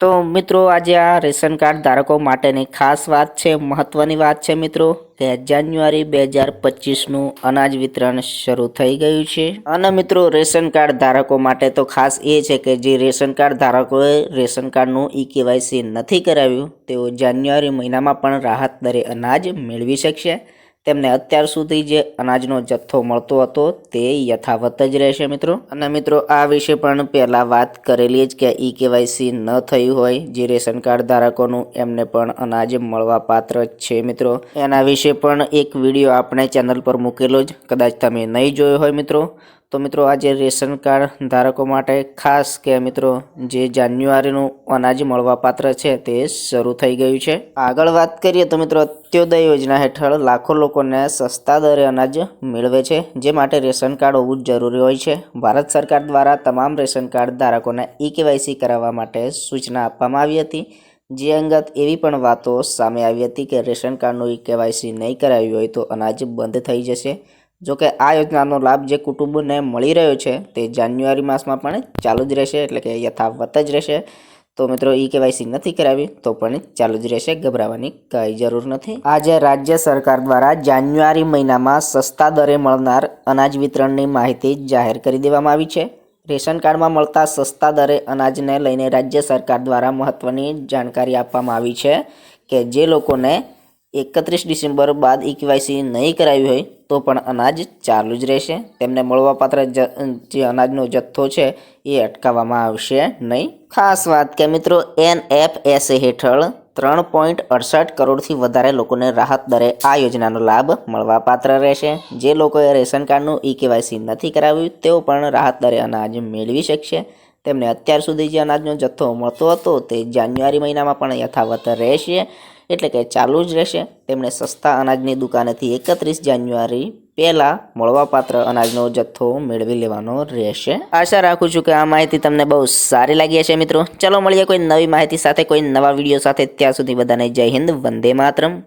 તો મિત્રો, આજે આ રેશન કાર્ડ ધારકો માટેની ખાસ વાત છે મહત્ત્વની વાત છે મિત્રો, કે જાન્યુઆરી બે હજાર પચીસનું અનાજ વિતરણ શરૂ થઈ ગયું છે. અને મિત્રો, રેશન કાર્ડ ધારકો માટે તો ખાસ એ છે કે જે રેશન કાર્ડ ધારકોએ રેશન કાર્ડનું ઈ કેવાયસી નથી કરાવ્યું, તેઓ જાન્યુઆરી મહિનામાં પણ રાહત દરે અનાજ મેળવી શકશે. તેમને અત્યાર સુધી જે અનાજનો જથ્થો મળતો હતો તે યથાવત જ રહેશે મિત્રો. અને મિત્રો, આ વિશે પણ પહેલાં વાત કરેલી જ કે ઈ કેવાયસી ન થયું હોય, જે રેશન કાર્ડ ધારકોનું એમને પણ અનાજ મળવા પાત્ર છે મિત્રો. એના વિશે પણ એક વીડિયો આપણે ચેનલ પર મૂકેલો જ. કદાચ તમે નહીં જોયો હોય મિત્રો તો મિત્રો આજે રેશન કાર્ડ ધારકો માટે ખાસ કે મિત્રો જે જાન્યુઆરીનું અનાજ મળવાપાત્ર છે તે શરૂ થઈ ગયું છે. આગળ વાત કરીએ તો મિત્રો અત્યોદય યોજના હેઠળ લાખો લોકોને સસ્તા દરે અનાજ મેળવે છે, જે માટે રેશન કાર્ડ હોવું જરૂરી હોય છે. ભારત સરકાર દ્વારા તમામ રેશન કાર્ડ ધારકોને ઈ કેવાયસી કરાવવા માટે સૂચના આપવામાં આવી હતી. જે અંગત એવી પણ વાતો સામે આવી હતી કે રેશન કાર્ડનું ઈ કેવાયસી નહીં કરાવ્યું હોય તો અનાજ બંધ થઈ જશે. જો કે આ યોજનાનો લાભ જે કુટુંબને મળી રહ્યો છે તે જાન્યુઆરી માસમાં પણ ચાલુ જ રહેશે, એટલે કે યથાવત જ રહેશે. તો મિત્રો, ઈ કેવાયસી નથી કરાવી, તો પણ ચાલુ જ રહેશે, ગભરાવાની કંઈ જરૂર નથી. આજે રાજ્ય સરકાર દ્વારા જાન્યુઆરી મહિનામાં સસ્તા દરે મળનાર અનાજ વિતરણની માહિતી જાહેર કરી દેવામાં આવી છે. રેશન કાર્ડમાં મળતા સસ્તા દરે અનાજને લઈને રાજ્ય સરકાર દ્વારા મહત્ત્વની જાણકારી આપવામાં આવી છે કે જે લોકોને એકત્રીસ ડિસેમ્બર બાદ ઈ કેવાયસી નહીં કરાવી હોય તો પણ અનાજ ચાલુ જ રહેશે. તેમને મળવાપાત્ર જે અનાજનો જથ્થો છે એ અટકાવવામાં આવશે નહીં. ખાસ વાત કે મિત્રો એન એફ એસ હેઠળ ત્રણ પોઈન્ટ અડસઠ કરોડથી વધારે લોકોને રાહત દરે આ યોજનાનો લાભ મળવાપાત્ર રહેશે. જે લોકોએ રેશન કાર્ડનું ઈ કેવાયસી નથી કરાવ્યું, તેઓ પણ રાહત દરે અનાજ મેળવી શકશે. તેમને અત્યાર સુધી જે અનાજનો જથ્થો મળતો હતો તે જાન્યુઆરી મહિનામાં પણ યથાવત રહેશે. એટલે કે ચાલુ જ રહેશે. તેમણે સસ્તા અનાજની દુકાનેથી એકત્રીસ જાન્યુઆરી પહેલાં મળવાપાત્ર અનાજનો જથ્થો મેળવી લેવાનો રહેશે. આશા રાખું છું કે આ માહિતી તમને બહુ સારી લાગી હશે મિત્રો. ચલો મળીએ કોઈ નવી માહિતી સાથે, કોઈ નવા વીડિયો સાથે. ત્યાં સુધી બધાને જય હિન્દ, વંદે માતરમ.